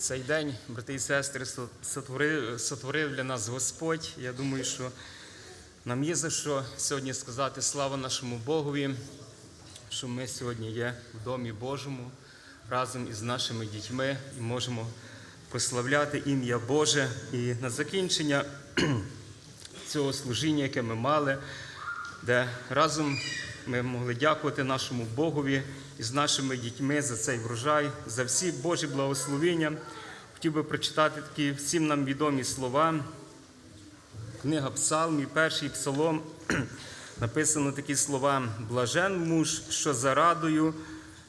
Цей день, брати і сестри, сотворив, сотворив для нас Господь. Я думаю, що нам є за що сьогодні сказати слава нашому Богові, що ми сьогодні є в домі Божому разом із нашими дітьми і можемо прославляти ім'я Боже. І на закінчення цього служіння, яке ми мали, де разом ми могли дякувати нашому Богові і з нашими дітьми за цей врожай, за всі Божі благословення. Хотів би прочитати такі всім нам відомі слова. Книга Псалмів, перший псалом, написано такі слова: Блажен муж, що за радою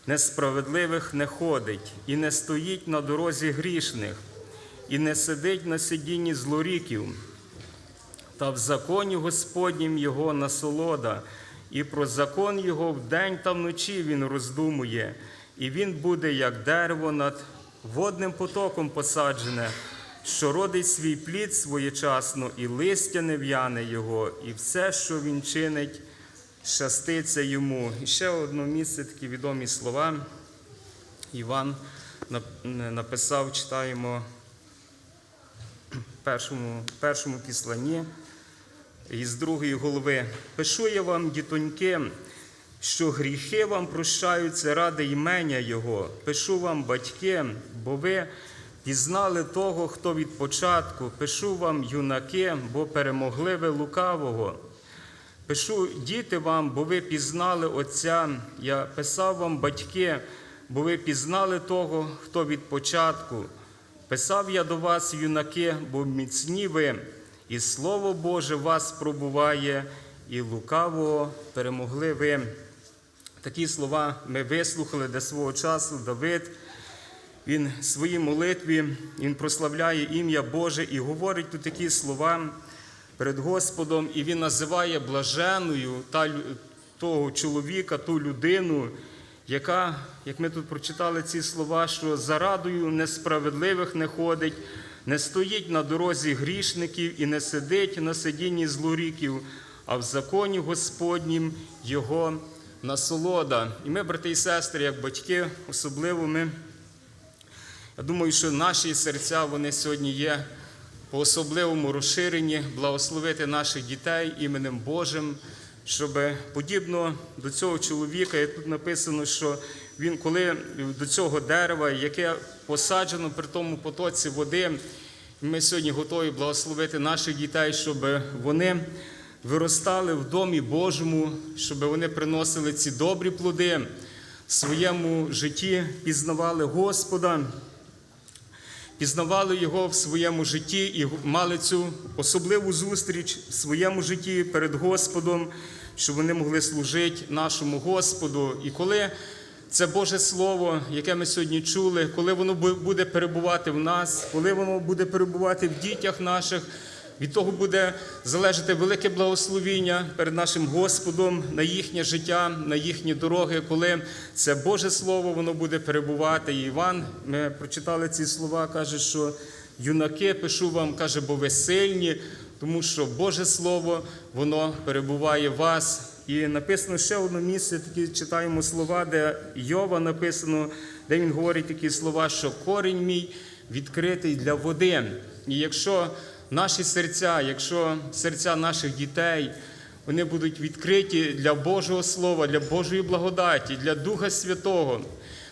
несправедливих не ходить, і не стоїть на дорозі грішних, і не сидить на сидінні злоріків. Та в законі Господнім його насолода, і про закон його вдень та вночі він роздумує, і він буде, як дерево над водним потоком посаджене, що родить свій плід своєчасно, і листя не в'яне його, і все, що він чинить, щаститься йому. І ще одне місце такі відомі слова. Іван написав, читаємо першому, першому післанні із другої голови. Пишу я вам, дітоньки, що гріхи вам прощаються ради імення Його. Пишу вам, батьки, бо ви пізнали того, хто від початку. Пишу вам, юнаки, бо перемогли ви лукавого. Пишу діти вам, бо ви пізнали Отця. Я писав вам, батьки, бо ви пізнали того, хто від початку. Писав я до вас, юнаки, бо міцні ви, і Слово Боже вас пробуває, і лукавого перемогли ви. Такі слова ми вислухали до свого часу. Давид, він в своїй молитві він прославляє ім'я Боже і говорить тут такі слова перед Господом, і він називає блаженою та, того чоловіка, ту людину, яка, як ми тут прочитали ці слова, що за радою несправедливих не ходить, не стоїть на дорозі грішників і не сидить на сидінні злоріків, а в законі Господнім його насолода. І ми, брати і сестри, як батьки, особливо ми. Я думаю, що наші серця вони сьогодні є по особливому розширенні, благословити наших дітей іменем Божим, щоб подібно до цього чоловіка, як тут написано, що він, коли до цього дерева, яке посаджено при тому потоці води, ми сьогодні готові благословити наших дітей, щоб вони виростали в домі Божому, щоб вони приносили ці добрі плоди в своєму житті, пізнавали Господа пізнавали його в своєму житті і мали цю особливу зустріч в своєму житті перед Господом, щоб вони могли служити нашому Господу. І коли це Боже Слово, яке ми сьогодні чули, коли воно буде перебувати в нас, коли воно буде перебувати в дітях наших, від того буде залежати велике благословіння перед нашим Господом на їхнє життя, на їхні дороги, коли це Боже Слово, воно буде перебувати. І Іван, ми прочитали ці слова, каже, що юнаки пишу вам, каже, бо ви сильні, тому що Боже Слово, воно перебуває в вас. І написано ще одне місце, такі читаємо слова, де Йова написано, де він говорить такі слова, що корінь мій відкритий для води. І якщо наші серця, якщо серця наших дітей, вони будуть відкриті для Божого Слова, для Божої благодаті, для Духа Святого.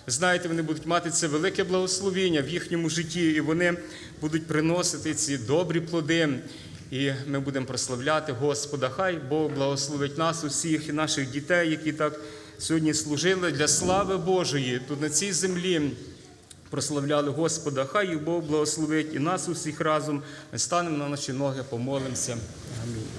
Знаєте, вони будуть мати це велике благословіння в їхньому житті, і вони будуть приносити ці добрі плоди. І ми будемо прославляти Господа. Хай Бог благословить нас, усіх і наших дітей, які так сьогодні служили для слави Божої тут на цій землі прославляли Господа. Хай Бог благословить і нас усіх разом. Ми станемо на наші ноги, помолимося. Амінь.